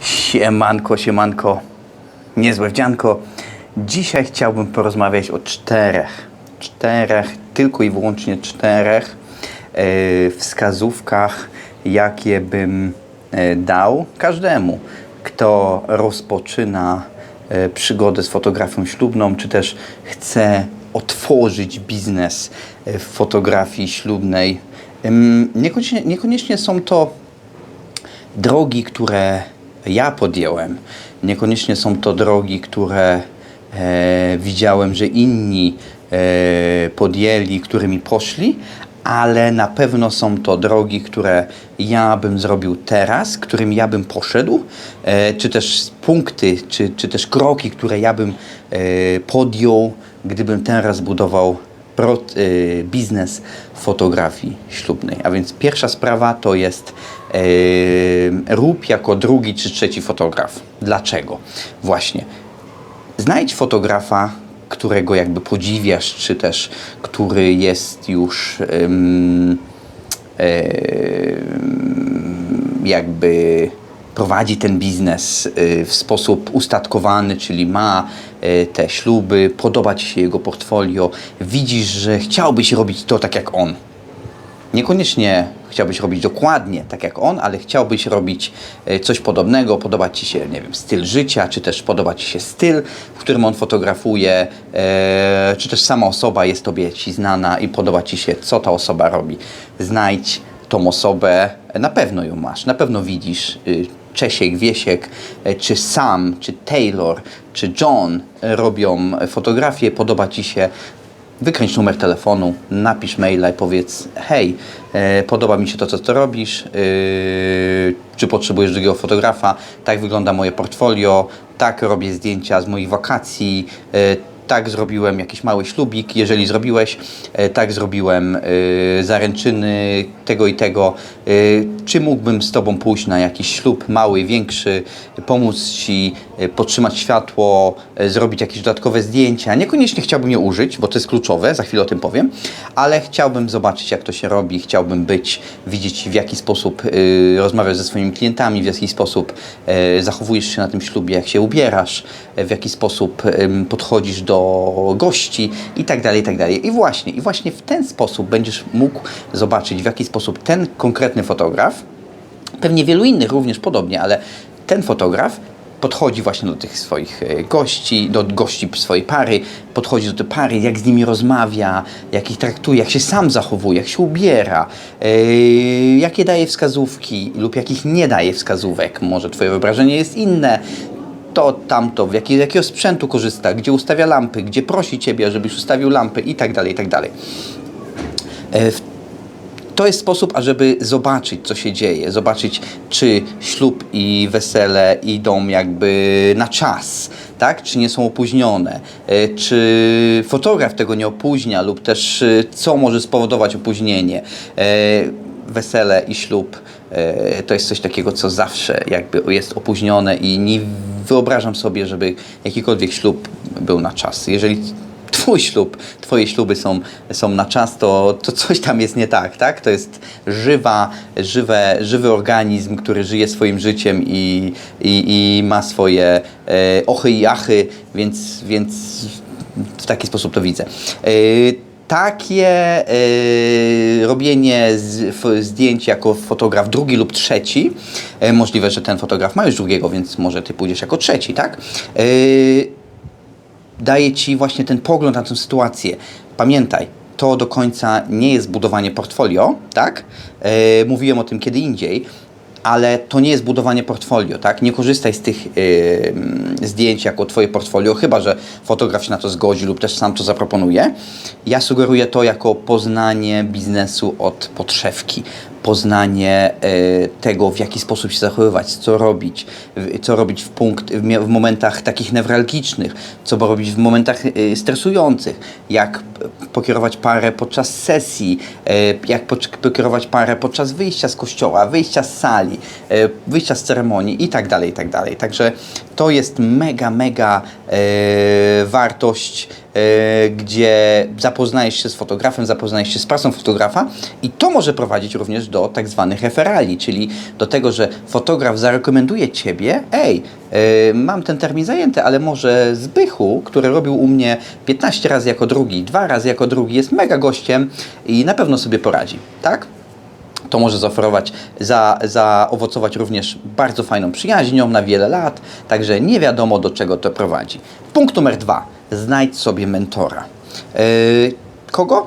Siemanko, siemanko, niezłe wdzianko. Dzisiaj chciałbym porozmawiać o czterech, czterech, tylko i wyłącznie czterech e, wskazówkach, jakie bym e, dał każdemu, kto rozpoczyna e, przygodę z fotografią ślubną, czy też chce otworzyć biznes w fotografii ślubnej. Niekoniecznie, niekoniecznie są to drogi, które ja podjąłem, niekoniecznie są to drogi, które e, widziałem, że inni e, podjęli, którymi poszli, ale na pewno są to drogi, które ja bym zrobił teraz, którym ja bym poszedł, e, czy też punkty, czy, czy też kroki, które ja bym e, podjął, gdybym teraz budował pro, y, biznes fotografii ślubnej. A więc pierwsza sprawa to jest y, rób jako drugi czy trzeci fotograf. Dlaczego? Właśnie. Znajdź fotografa, którego jakby podziwiasz, czy też który jest już ym, jakby prowadzi ten biznes y, w sposób ustatkowany, czyli ma y, te śluby, podoba Ci się jego portfolio, widzisz, że chciałbyś robić to tak jak on. Niekoniecznie chciałbyś robić dokładnie tak jak on, ale chciałbyś robić e, coś podobnego, podoba Ci się, nie wiem, styl życia, czy też podoba Ci się styl, w którym on fotografuje, czy też sama osoba jest Tobie Ci znana i podoba Ci się, co ta osoba robi. Znajdź tą osobę, na pewno ją masz, na pewno widzisz, y, Czesiek, Wiesiek, e, czy Sam, czy Taylor, czy John robią fotografię, podoba Ci się, wykręć numer telefonu, napisz maila i powiedz hej, e, podoba mi się to, co ty robisz, e, czy potrzebujesz drugiego fotografa, tak wygląda moje portfolio, tak robię zdjęcia z moich wakacji, tak zrobiłem jakiś mały ślubik, jeżeli zrobiłeś, e, tak zrobiłem e, zaręczyny tego i tego, e, czy mógłbym z Tobą pójść na jakiś ślub mały, większy, pomóc Ci podtrzymać światło, zrobić jakieś dodatkowe zdjęcia. Niekoniecznie chciałbym je użyć, bo to jest kluczowe, za chwilę o tym powiem, ale chciałbym zobaczyć, jak to się robi, chciałbym być, widzieć w jaki sposób rozmawiasz ze swoimi klientami, w jaki sposób zachowujesz się na tym ślubie, jak się ubierasz, w jaki sposób podchodzisz do gości i tak dalej, i tak dalej. I właśnie, i właśnie w ten sposób będziesz mógł zobaczyć, w jaki sposób ten konkretny fotograf, pewnie wielu innych również podobnie, ale ten fotograf podchodzi właśnie do tych swoich e, gości, do gości swojej pary, podchodzi do tej pary, jak z nimi rozmawia, jak ich traktuje, jak się sam zachowuje, jak się ubiera, e, jakie daje wskazówki lub jakich nie daje wskazówek. Może twoje wyobrażenie jest inne, to, tamto, w jaki, jakiego sprzętu korzysta, gdzie ustawia lampy, gdzie prosi ciebie, żebyś ustawił lampy i tak dalej, i tak dalej. E, to jest sposób, ażeby zobaczyć, co się dzieje, zobaczyć, czy ślub i wesele idą jakby na czas, tak? Czy nie są opóźnione, e, czy fotograf tego nie opóźnia, lub też e, co może spowodować opóźnienie. Wesele i ślub to jest coś takiego, co zawsze jakby jest opóźnione i nie wyobrażam sobie, żeby jakikolwiek ślub był na czas. Jeżeli twój ślub, twoje śluby są, są na czas, to, to coś tam jest nie tak, tak? To jest żywa, żywe, żywy organizm, który żyje swoim życiem i, i, i ma swoje e, ochy i achy, więc, więc w taki sposób to widzę. E, takie e, robienie z, f, zdjęć jako fotograf drugi lub trzeci, e, możliwe, że ten fotograf ma już drugiego, więc może ty pójdziesz jako trzeci, tak? E, daje ci właśnie ten pogląd na tę sytuację. Pamiętaj, to do końca nie jest budowanie portfolio, tak? E, mówiłem o tym kiedy indziej, ale to nie jest budowanie portfolio, tak? Nie korzystaj z tych mm, zdjęć jako twoje portfolio, chyba że fotograf się na to zgodzi lub też sam to zaproponuje. Ja sugeruję to jako poznanie biznesu od podszewki, poznanie e, tego, w jaki sposób się zachowywać, co robić, w- co robić w, punkt, w, w momentach takich newralgicznych, co robić w momentach e, stresujących, jak pokierować parę podczas sesji, e, jak pokierować parę podczas wyjścia z kościoła, wyjścia z sali, e, wyjścia z ceremonii i tak dalej, i tak dalej. Także to jest mega, mega e, wartość, gdzie zapoznajesz się z fotografem, zapoznajesz się z pracą fotografa i to może prowadzić również do tak zwanych referali, czyli do tego, że fotograf zarekomenduje Ciebie, ej, mam ten termin zajęty, ale może Zbychu, który robił u mnie 15 razy jako drugi, dwa razy jako drugi, jest mega gościem i na pewno sobie poradzi, tak? to może zaoferować, za, zaowocować również bardzo fajną przyjaźnią na wiele lat, także nie wiadomo do czego to prowadzi. Punkt numer dwa. Znajdź sobie mentora. Yy, kogo?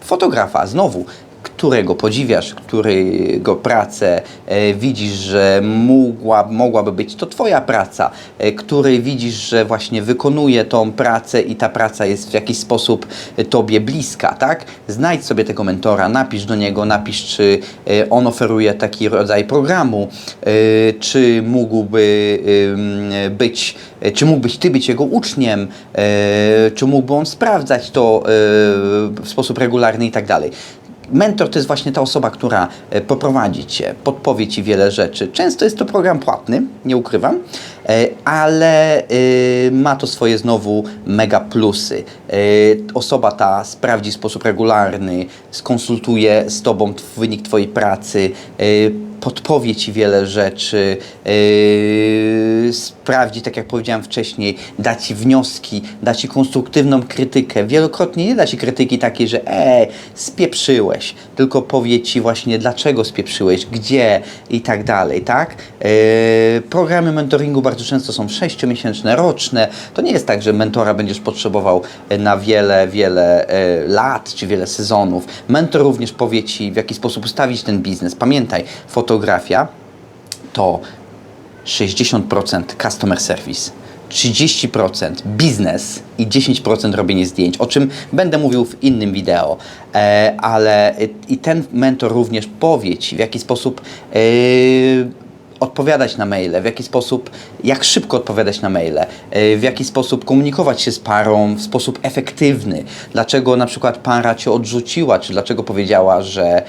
Fotografa. Znowu, którego podziwiasz, którego pracę e, widzisz, że mogła, mogłaby być to Twoja praca, e, który widzisz, że właśnie wykonuje tą pracę i ta praca jest w jakiś sposób e, Tobie bliska, tak? Znajdź sobie tego mentora, napisz do niego, napisz, czy on oferuje taki rodzaj programu, czy mógłby być, czy mógłbyś Ty być jego uczniem, czy mógłby on sprawdzać to w sposób regularny i tak dalej. Mentor to jest właśnie ta osoba, która e, poprowadzi Cię, podpowie Ci wiele rzeczy. Często jest to program płatny, nie ukrywam, e, ale e, ma to swoje znowu mega plusy. Osoba ta sprawdzi sposób regularny, skonsultuje z Tobą wynik Twojej pracy, podpowie Ci wiele rzeczy, yy, sprawdzi, tak jak powiedziałem wcześniej, da Ci wnioski, da Ci konstruktywną krytykę. Wielokrotnie nie da Ci krytyki takiej, że e, spieprzyłeś, tylko powie Ci właśnie dlaczego spieprzyłeś, gdzie i tak dalej, tak? Yy, programy mentoringu bardzo często są sześciomiesięczne, roczne. To nie jest tak, że mentora będziesz potrzebował e, na wiele, wiele e, lat czy wiele sezonów. Mentor również powie Ci, w jaki sposób ustawić ten biznes. Pamiętaj, fotografia to 60% customer service, 30% biznes i 10% robienie zdjęć, o czym będę mówił w innym wideo. E, ale i ten mentor również powie Ci, w jaki sposób y, odpowiadać na maile, w jaki sposób, jak szybko odpowiadać na maile, e, w jaki sposób komunikować się z parą w sposób efektywny, dlaczego na przykład para Cię odrzuciła, czy dlaczego powiedziała, że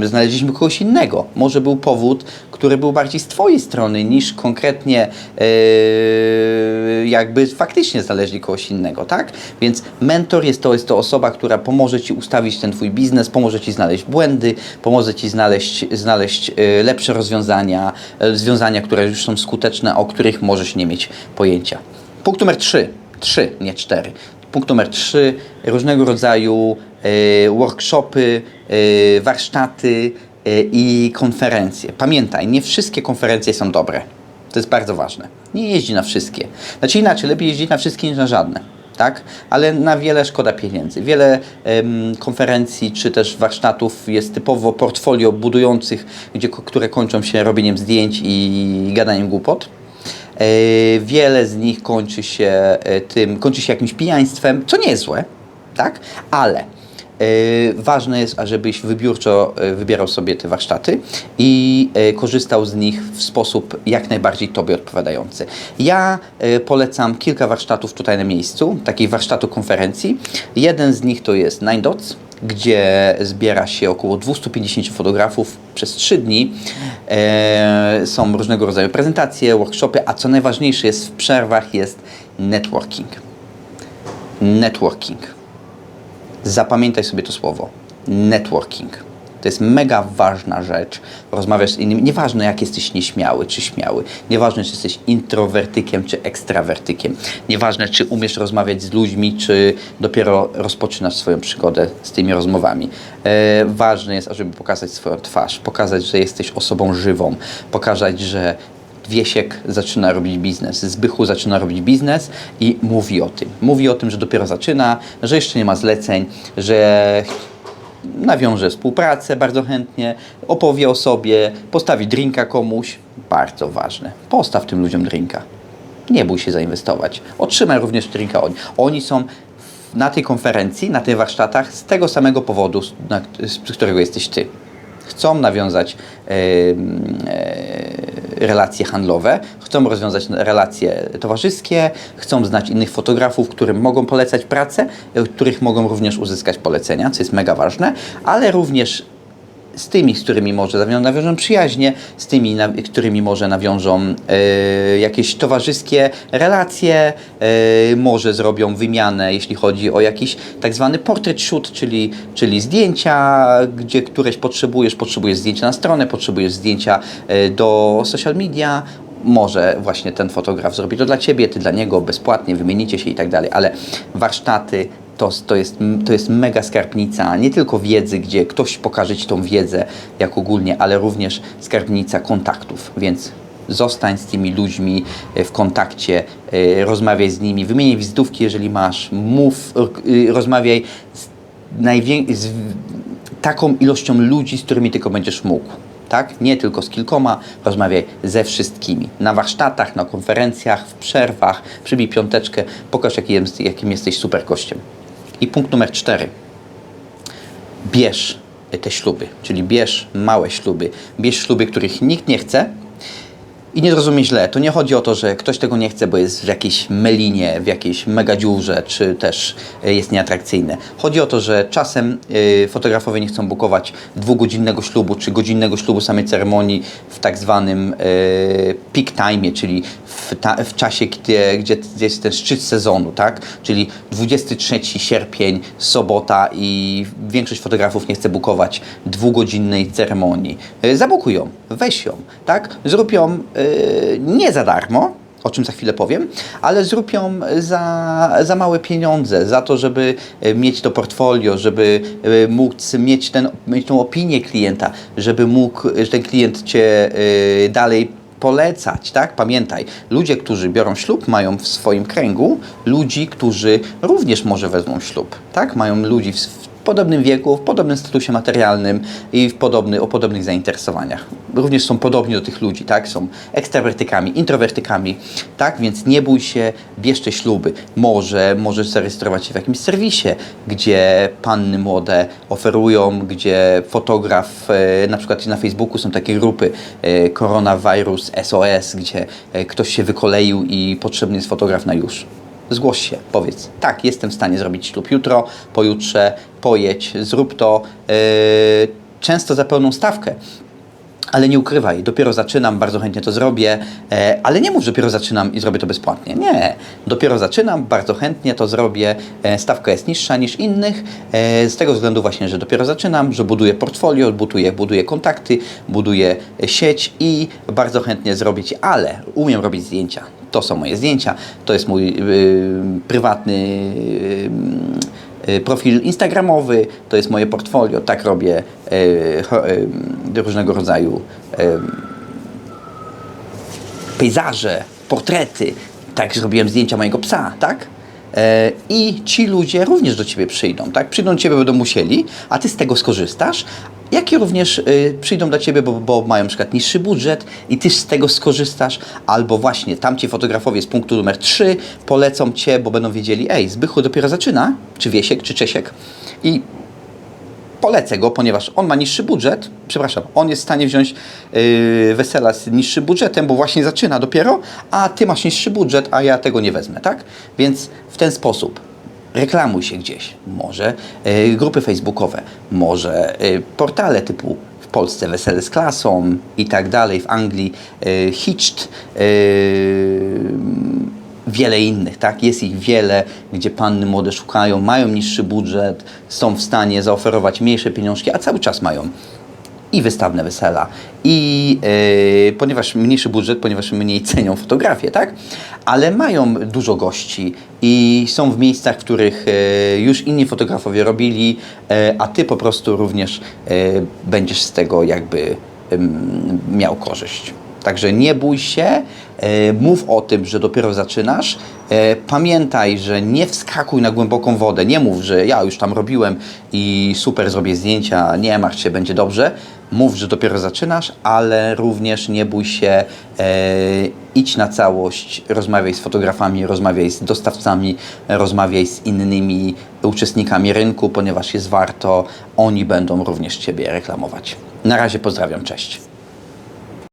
yy, znaleźliśmy kogoś innego. Może był powód, który był bardziej z Twojej strony niż konkretnie yy, jakby faktycznie znaleźli kogoś innego, tak? Więc mentor jest to, jest to osoba, która pomoże Ci ustawić ten Twój biznes, pomoże Ci znaleźć błędy, pomoże Ci znaleźć, znaleźć yy, lepsze rozwiązania, rozwiązania, które już są skuteczne, o których możesz nie mieć pojęcia. Punkt numer 3. 3, nie 4. Punkt numer 3. Różnego rodzaju yy, workshopy, yy, warsztaty i konferencje. Pamiętaj, nie wszystkie konferencje są dobre. To jest bardzo ważne. Nie jeździ na wszystkie. Znaczy inaczej, lepiej jeździć na wszystkie niż na żadne. Tak? Ale na wiele szkoda pieniędzy. Wiele em, konferencji czy też warsztatów jest typowo portfolio budujących, gdzie, które kończą się robieniem zdjęć i gadaniem głupot. E, Wiele z nich kończy się e, tym, kończy się jakimś pijaństwem, co nie jest złe, tak? Ale ważne jest, ażebyś wybiórczo e, wybierał sobie te warsztaty i e, korzystał z nich w sposób jak najbardziej Tobie odpowiadający. Ja e, polecam kilka warsztatów tutaj na miejscu, takiej warsztatu konferencji. Jeden z nich to jest Nine Dots, gdzie zbiera się około 250 fotografów przez 3 dni. E, są różnego rodzaju prezentacje, workshopy, a co najważniejsze jest w przerwach jest networking. Networking. Zapamiętaj sobie to słowo. Networking. To jest mega ważna rzecz. Rozmawiasz z innymi. Nieważne, jak jesteś nieśmiały czy śmiały. Nieważne, czy jesteś introwertykiem czy ekstrawertykiem. Nieważne, czy umiesz rozmawiać z ludźmi, czy dopiero rozpoczynasz swoją przygodę z tymi rozmowami. E, ważne jest, ażeby pokazać swoją twarz, pokazać, że jesteś osobą żywą, pokazać, że Wiesiek zaczyna robić biznes, Zbychu zaczyna robić biznes i mówi o tym. Mówi o tym, że dopiero zaczyna, że jeszcze nie ma zleceń, że nawiąże współpracę bardzo chętnie, opowie o sobie, postawi drinka komuś. Bardzo ważne. Postaw tym ludziom drinka. Nie bój się zainwestować. Otrzymaj również drinka oni. Oni są na tej konferencji, na tych warsztatach z tego samego powodu, z, którego jesteś ty. Chcą nawiązać em, e, relacje handlowe, chcą rozwiązać relacje towarzyskie, chcą znać innych fotografów, którym mogą polecać pracę, których mogą również uzyskać polecenia, co jest mega ważne, ale również z tymi, z którymi może nawiążą przyjaźnie, z tymi, na, którymi może nawiążą e, jakieś towarzyskie relacje, e, może zrobią wymianę, jeśli chodzi o jakiś tak zwany portrait shoot, czyli, czyli zdjęcia, gdzie któreś potrzebujesz, potrzebujesz zdjęcia na stronę, potrzebujesz zdjęcia e, do social media, może właśnie ten fotograf zrobi to dla Ciebie, Ty dla niego, bezpłatnie, wymienicie się i tak dalej, ale warsztaty to, to, jest, to jest mega skarbnica, nie tylko wiedzy, gdzie ktoś pokaże Ci tą wiedzę jak ogólnie, ale również skarbnica kontaktów, więc zostań z tymi ludźmi e, w kontakcie, e, rozmawiaj z nimi, wymieniaj wizytówki, jeżeli masz, mów, e, rozmawiaj z, z taką ilością ludzi, z którymi tylko będziesz mógł. Tak? Nie tylko z kilkoma, rozmawiaj ze wszystkimi. Na warsztatach, na konferencjach, w przerwach, przybij piąteczkę, pokaż jaki jest, jakim jesteś super gościem. I punkt numer cztery. Bierz te śluby, czyli bierz małe śluby, bierz śluby, których nikt nie chce, i nie zrozumie źle, to nie chodzi o to, że ktoś tego nie chce, bo jest w jakiejś melinie, w jakiejś mega dziurze, czy też y, jest nieatrakcyjny. Chodzi o to, że czasem y, fotografowie nie chcą bukować dwugodzinnego ślubu, czy godzinnego ślubu samej ceremonii w tak zwanym y, peak time, czyli w, ta, w czasie, gdzie, gdzie jest ten szczyt sezonu, tak? Czyli 23 sierpień, sobota i większość fotografów nie chce bukować dwugodzinnej ceremonii. Y, Zabukuj ją, weź ją, tak? Zrób ją y, nie za darmo, o czym za chwilę powiem, ale zrób ją za, za małe pieniądze, za to, żeby y, mieć to portfolio, żeby móc mieć, ten, mieć tą opinię klienta, żeby mógł, że ten klient Cię dalej polecać, tak? Pamiętaj, ludzie, którzy biorą ślub, mają w swoim kręgu ludzi, którzy również może wezmą ślub, tak? Mają ludzi w, podobnym wieku, w podobnym statusie materialnym i w podobny, o podobnych zainteresowaniach. Również są podobni do tych ludzi, tak? Są ekstrawertykami, introwertykami, tak? Więc nie bój się, bierz te śluby. Może możesz zarejestrować się w jakimś serwisie, gdzie panny młode oferują, gdzie fotograf, e, na przykład na Facebooku są takie grupy e, Koronawirus SOS, gdzie e, ktoś się wykoleił i potrzebny jest fotograf na już. Zgłoś się, powiedz, tak, jestem w stanie zrobić ślub jutro, pojutrze, pojedź, zrób to, yy, często za pełną stawkę. Ale nie ukrywaj, dopiero zaczynam, bardzo chętnie to zrobię, e, ale nie mów, że dopiero zaczynam i zrobię to bezpłatnie. Nie, dopiero zaczynam, bardzo chętnie to zrobię, e, stawka jest niższa niż innych, e, z tego względu właśnie, że dopiero zaczynam, że buduję portfolio, buduję, buduję kontakty, buduję e, sieć i bardzo chętnie zrobię Ci, ale umiem robić zdjęcia. To są moje zdjęcia, to jest mój y, prywatny y, profil instagramowy, to jest moje portfolio, tak robię cho- y, różnego rodzaju pejzaże, portrety, tak zrobiłem zdjęcia mojego psa, tak? E, I ci ludzie również do ciebie przyjdą, tak? Przyjdą do ciebie, będą musieli, a ty z tego skorzystasz, jak i również y, przyjdą do ciebie, bo, bo mają na przykład niższy budżet i ty z tego skorzystasz, albo właśnie tamci fotografowie z punktu numer 3 polecą cię, bo będą wiedzieli, ej, Zbychu dopiero zaczyna, czy Wiesiek, czy Czesiek i polecę go, ponieważ on ma niższy budżet, przepraszam, on jest w stanie wziąć yy, wesela z niższym budżetem, bo właśnie zaczyna dopiero, a ty masz niższy budżet, a ja tego nie wezmę, tak? Więc w ten sposób reklamuj się gdzieś. Może yy, grupy facebookowe, może yy, portale typu w Polsce Wesele z klasą i tak dalej, w Anglii yy, Hitched, yy, wiele innych, tak? Jest ich wiele, gdzie panny młode szukają, mają niższy budżet, są w stanie zaoferować mniejsze pieniążki, a cały czas mają i wystawne wesela, i yy, ponieważ mniejszy budżet, ponieważ mniej cenią fotografię, tak? Ale mają dużo gości i są w miejscach, w których yy, już inni fotografowie robili, yy, a ty po prostu również yy, będziesz z tego jakby ym, miał korzyść. Także nie bój się, mów o tym, że dopiero zaczynasz. E, Pamiętaj, że nie wskakuj na głęboką wodę. Nie mów, że ja już tam robiłem i super zrobię zdjęcia, nie martw się, będzie dobrze. Mów, że dopiero zaczynasz, ale również nie bój się, e, idź na całość, rozmawiaj z fotografami, rozmawiaj z dostawcami, rozmawiaj z innymi uczestnikami rynku, ponieważ jest warto, oni będą również Ciebie reklamować. Na razie pozdrawiam, cześć.